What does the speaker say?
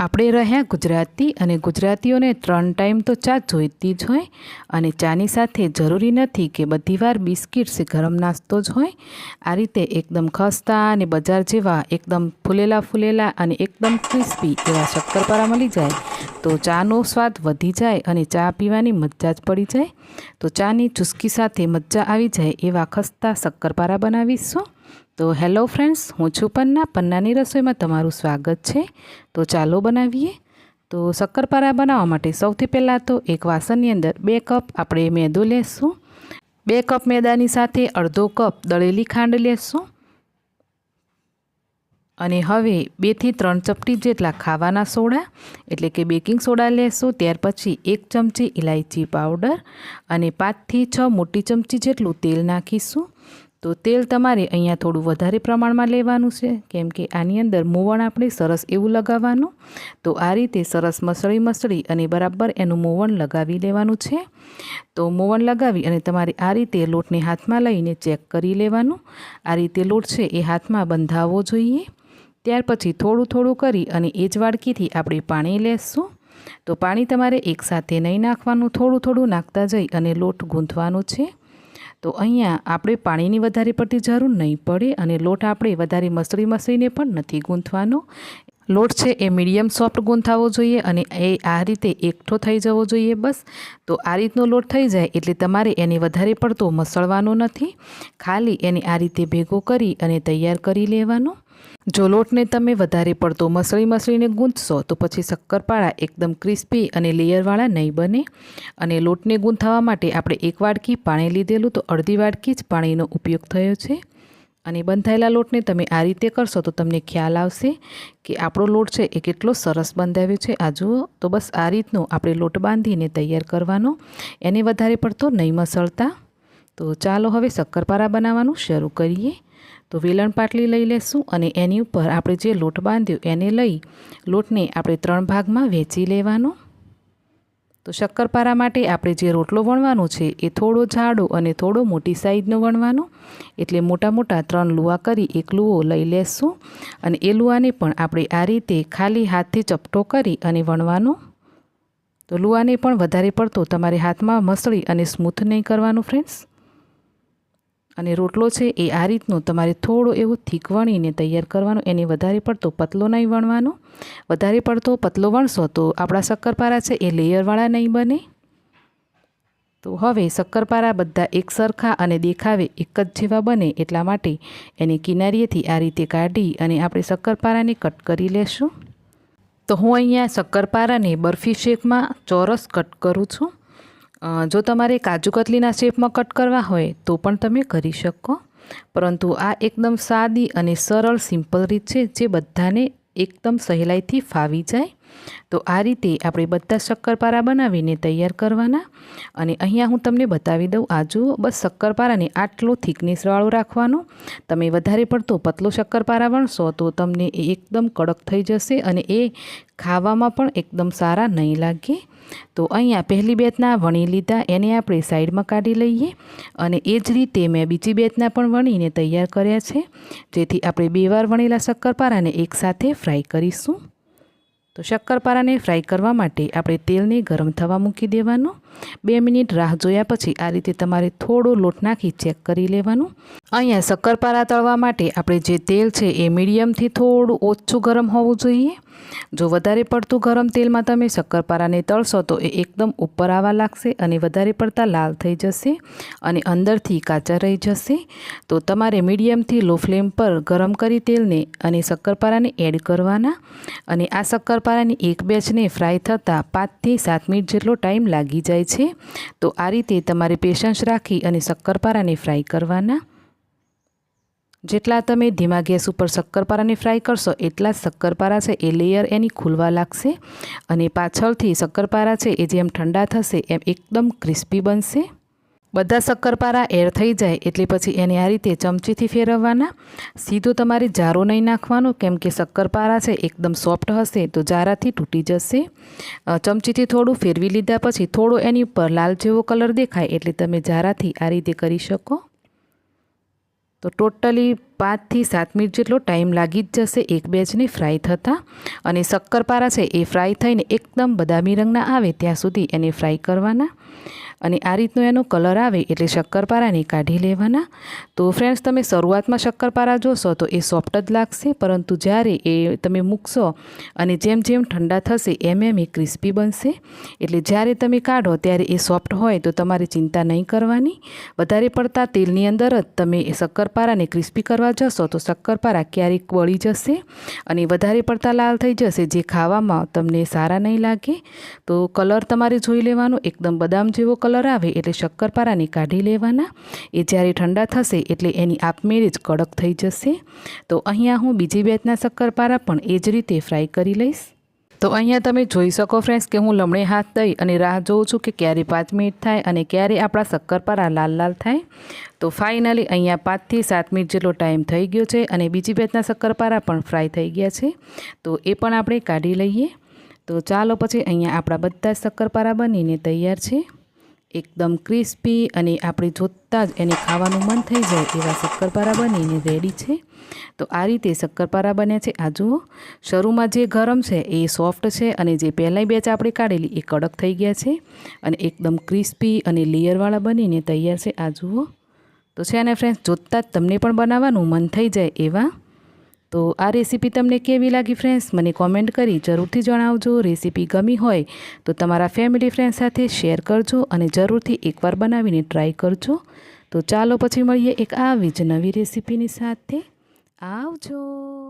આપણે રહ્યા ગુજરાતી અને ગુજરાતીઓને ત્રણ ટાઈમ તો ચા જોઈતી જ હોય અને ચાની સાથે જરૂરી નથી કે બધી વાર બિસ્કિટ્સ ગરમ નાસ્તો જ હોય. આ રીતે એકદમ ખસ્તા અને બજાર જેવા એકદમ ફૂલેલા ફૂલેલા અને એકદમ ક્રિસ્પી એવા શક્કરપારા મળી જાય તો ચાનો સ્વાદ વધી જાય અને ચા પીવાની મજા જ પડી જાય. તો ચાની ચુસ્કી સાથે મજા આવી જાય એવા ખસ્તા શક્કરપારા બનાવીશું. તો હેલો ફ્રેન્ડ્સ, હું છું પન્ના. પન્નાની રસોઈમાં તમારું સ્વાગત છે. તો ચાલો બનાવીએ. તો શક્કરપારા બનાવવા માટે સૌથી પહેલાં તો એક વાસણની અંદર બે કપ આપણે મેદો લેશું. બે કપ મેદાની સાથે અડધો કપ દળેલી ખાંડ લેશું. અને હવે બેથી ત્રણ ચપટી જેટલા ખાવાના સોડા, એટલે કે બેકિંગ સોડા લેશું. ત્યાર પછી એક ચમચી ઇલાયચી પાવડર અને પાંચથી છ મોટી ચમચી જેટલું તેલ નાખીશું. તો તેલ તમારે અહીંયા થોડું વધારે પ્રમાણમાં લેવાનું છે. કેમ કે આની અંદર મોવણ આપણે સરસ એવું લગાવવાનું. તો આ રીતે સરસ મસળી મસળી અને બરાબર એનું મોવણ લગાવી લેવાનું છે. તો મોવણ લગાવી અને તમારે આ રીતે લોટને હાથમાં લઈને ચેક કરી લેવાનું. આ રીતે લોટ છે એ હાથમાં બંધાવવો જોઈએ. ત્યાર પછી થોડું થોડું કરી અને એ જ વાડકીથી આપણે પાણી લેશું. તો પાણી તમારે એકસાથે નહીં નાખવાનું. થોડું થોડું નાખતા જઈ અને લોટ ગૂંથવાનો છે. તો અહીંયા આપણે પાણીની વધારે પડતી જરૂર નહીં પડે અને લોટ આપણે વધારે મસળી મસળીને પણ નથી ગૂંથવાનો. લોટ છે એ મીડિયમ સોફ્ટ ગૂંથાવો જોઈએ અને એ આ રીતે એકઠો થઈ જવો જોઈએ બસ. તો આ રીતનો લોટ થઈ જાય એટલે તમારે એને વધારે પડતો મસળવાનો નથી. ખાલી એને આ રીતે ભેગો કરી અને તૈયાર કરી લેવાનો. જો લોટને તમે વધારે પડતો મસળી મસળીને ગૂંથશો, તો પછી શક્કરપાળા એકદમ ક્રિસ્પી અને લેયરવાળા નહીં બને. અને લોટને ગૂંથવા માટે આપણે એક વાડકી પાણી લીધેલું, તો અડધી વાડકી જ પાણીનો ઉપયોગ થયો છે. અને બંધાયેલા લોટને તમે આ રીતે કરશો, તો તમને ખ્યાલ આવશે કે આપણો લોટ છે એ કેટલો સરસ બંધાવ્યો છે. આ જુઓ, તો બસ આ રીતનો આપણે લોટ બાંધીને તૈયાર કરવાનો. એને વધારે પડતો નહીં મસળતા. તો ચાલો હવે શક્કરપારા બનાવવાનું શરૂ કરીએ. તો વેલણ પાટલી લઈ લેશું અને એની ઉપર આપણે જે લોટ બાંધ્યો એને લઈ લોટને આપણે ત્રણ ભાગમાં વહેંચી લેવાનો. તો શક્કરપારા માટે આપણે જે રોટલો વણવાનો છે એ થોડો જાડો અને થોડો મોટી સાઈઝનો વણવાનો. એટલે મોટા મોટા ત્રણ લુવા કરી એક લુવો લઈ લેશું અને એ લુવાને પણ આપણે આ રીતે ખાલી હાથથી ચપટો કરી અને વણવાનો. તો લુવાને પણ વધારે પડતો તમારે હાથમાં મસળી અને સ્મૂથ નહીં કરવાનું ફ્રેન્ડ્સ. અને રોટલો છે એ આ રીતનો તમારે થોડો એવો થીક વણીને તૈયાર કરવાનો, એને વધારે પડતો પતલો નહીં વણવાનો. વધારે પડતો પતલો વણશો તો આપણા શક્કરપારા છે એ લેયરવાળા નહીં બને. તો હવે શક્કરપારા બધા એક સરખા અને દેખાવે એક જ જેવા બને એટલા માટે એને કિનારીએથી આ રીતે કાઢી અને આપણે શક્કરપારાને કટ કરી લેશું. તો હું અહીંયા શક્કરપારાને બરફી શેકમાં ચોરસ કટ કરું છું. જો તમારે કાજુ કતલીના શેપમાં કટ કરવા હોય, તો પણ તમે કરી શકો. પરંતુ આ એકદમ સાદી અને સરળ, સિમ્પલ રીત છે, જે બધાને એકદમ સહેલાઈથી ફાવી જાય. તો આ રીતે આપણે બધા શક્કરપારા બનાવીને તૈયાર કરવાના. અને અહીંયા હું તમને બતાવી દઉં, આ જુઓ, બસ શક્કરપારાને આટલો થિકનેસવાળો રાખવાનો. તમે વધારે પડતો પતલો શક્કરપારા વણશો તો તમને એકદમ કડક થઈ જશે અને એ ખાવામાં પણ એકદમ સારા નહીં લાગે. તો અહીંયા પહેલી બેચના વણી લીધા, એને આપણે સાઈડમાં કાઢી લઈએ. અને એ જ રીતે મેં બીજી બેચના પણ વણીને તૈયાર કર્યા છે. જેથી આપણે બે વાર વણેલા શક્કરપારાને એકસાથે ફ્રાય કરીશું. તો શક્કરપારાને ફ્રાય કરવા માટે આપણે તેલને ગરમ થવા મૂકી દેવાનું. બે મિનિટ રાહ જોયા પછી આ રીતે તમારે થોડો લોટ નાખી ચેક કરી લેવાનું. અહીંયા શક્કરપારા તળવા માટે આપણે જે તેલ છે એ મીડિયમથી થોડું ઓછું ગરમ હોવું જોઈએ. જો વધારે પડતું ગરમ તેલમાં તમે શક્કરપારાને તળશો તો એ એકદમ ઉપર આવવા લાગશે અને વધારે પડતા લાલ થઈ જશે અને અંદરથી કાચા રહી જશે. તો તમારે મીડિયમથી લો ફ્લેમ પર ગરમ કરી તેલને અને શક્કરપારાને એડ કરવાના અને આ શક્કરપારાની એક બેચને ફ્રાય થતાં પાંચથી સાત મિનિટ જેટલો ટાઈમ લાગી જાય છે. તો આ રીતે તમારે પેશન્સ રાખી અને શક્કરપારાને ફ્રાય કરવાના. જેટલા તમે ધીમા ગેસ ઉપર શક્કરપારાને ફ્રાય કરશો, એટલા શક્કરપારા છે એ લેયર એની ખુલવા લાગશે અને પાછળથી શક્કરપારા છે એ જેમ ઠંડા થશે, એમ એકદમ ક્રિસ્પી બનશે. બધા શક્કરપારા એર થઈ જાય એટલે પછી એને આ રીતે ચમચીથી ફેરવવાના. સીધો તમારે જારો નહીં નાખવાનો, કેમ કે શક્કરપારા છે એકદમ સોફ્ટ હશે તો જારાથી તૂટી જશે. ચમચીથી થોડું ફેરવી લીધા પછી થોડો એની ઉપર લાલ જેવો કલર દેખાય એટલે તમે જારાથી આ રીતે કરી શકો. તો ટોટલી પાંચથી સાત મિનિટ જેટલો ટાઈમ લાગી જ જશે એક બેચને ફ્રાય થતાં. અને શક્કરપારા છે એ ફ્રાય થઈને એકદમ બદામી રંગના આવે ત્યાં સુધી એને ફ્રાય કરવાના. અને આ રીતનો એનો કલર આવે એટલે શક્કરપારાને કાઢી લેવાના. તો ફ્રેન્ડ્સ તમે શરૂઆતમાં શક્કરપારા જોશો તો એ સોફ્ટ જ લાગશે, પરંતુ જ્યારે એ તમે મૂકશો અને જેમ જેમ ઠંડા થશે એમ એમ એ ક્રિસ્પી બનશે. એટલે જ્યારે તમે કાઢો ત્યારે એ સોફ્ટ હોય તો તમારે ચિંતા નહીં કરવાની. વધારે પડતા તેલની અંદર જ તમે એ શક્કરપારાને ક્રિસ્પી કરવા જશો તો શક્કરપારા ક્યારેક બળી જશે અને વધારે પડતા લાલ થઈ જશે જે ખાવામાં તમને સારા નહીં લાગે. તો કલર તમારે જોઈ લેવાનો, એકદમ બદામ જેવો કલર આવે એટલે શક્કરપારાને કાઢી લેવાના. એ જ્યારે ઠંડા થશે એટલે એની આપમેળે જ કડક થઈ જશે. તો અહીંયા હું બીજી બેચના શક્કરપારા પણ એ જ રીતે ફ્રાય કરી લઈશ. તો અહીંયા તમે જોઈ શકો ફ્રેન્ડ્સ કે હું લમણે હાથ દઈ અને રાહ જોઉં છું કે ક્યારે પાંચ મિનિટ થાય અને ક્યારે આપણા શક્કરપારા લાલ લાલ થાય. તો ફાઇનલી અહીંયા પાંચથી સાત મિનિટ જેટલો ટાઈમ થઈ ગયો છે અને બીજી બેચના શક્કરપારા પણ ફ્રાય થઈ ગયા છે. તો એ પણ આપણે કાઢી લઈએ. તો ચાલો પછી અહીંયા આપણા બધા શક્કરપારા બનીને તૈયાર છે. એકદમ ક્રિસ્પી અને આપણે જોતાં જ એને ખાવાનું મન થઈ જાય એવા શક્કરપારા બનીને રેડી છે. તો આ રીતે શક્કરપારા બન્યા છે. આ જુઓ, શરૂમાં જે ગરમ છે એ સોફ્ટ છે અને જે પહેલાંય બેચ આપણે કાઢેલી એ કડક થઈ ગયા છે અને એકદમ ક્રિસ્પી અને લેયરવાળા બનીને તૈયાર છે. આ જુઓ, તો છે અને ફ્રેન્ડ્સ જોતાં જ તમને પણ બનાવવાનું મન થઈ જાય એવા તો આ રેસીપી તમને કેવી લાગી ફ્રેન્ડ્સ મને કોમેન્ટ કરી જરૂરથી જણાવજો. રેસીપી ગમી હોય તો તમારા ફેમિલી ફ્રેન્ડ સાથે શેર કરજો અને જરૂરથી એકવાર બનાવીને ટ્રાય કરજો. તો ચાલો પછી મળીએ એક આવી જ નવી રેસીપીની સાથે. આવજો.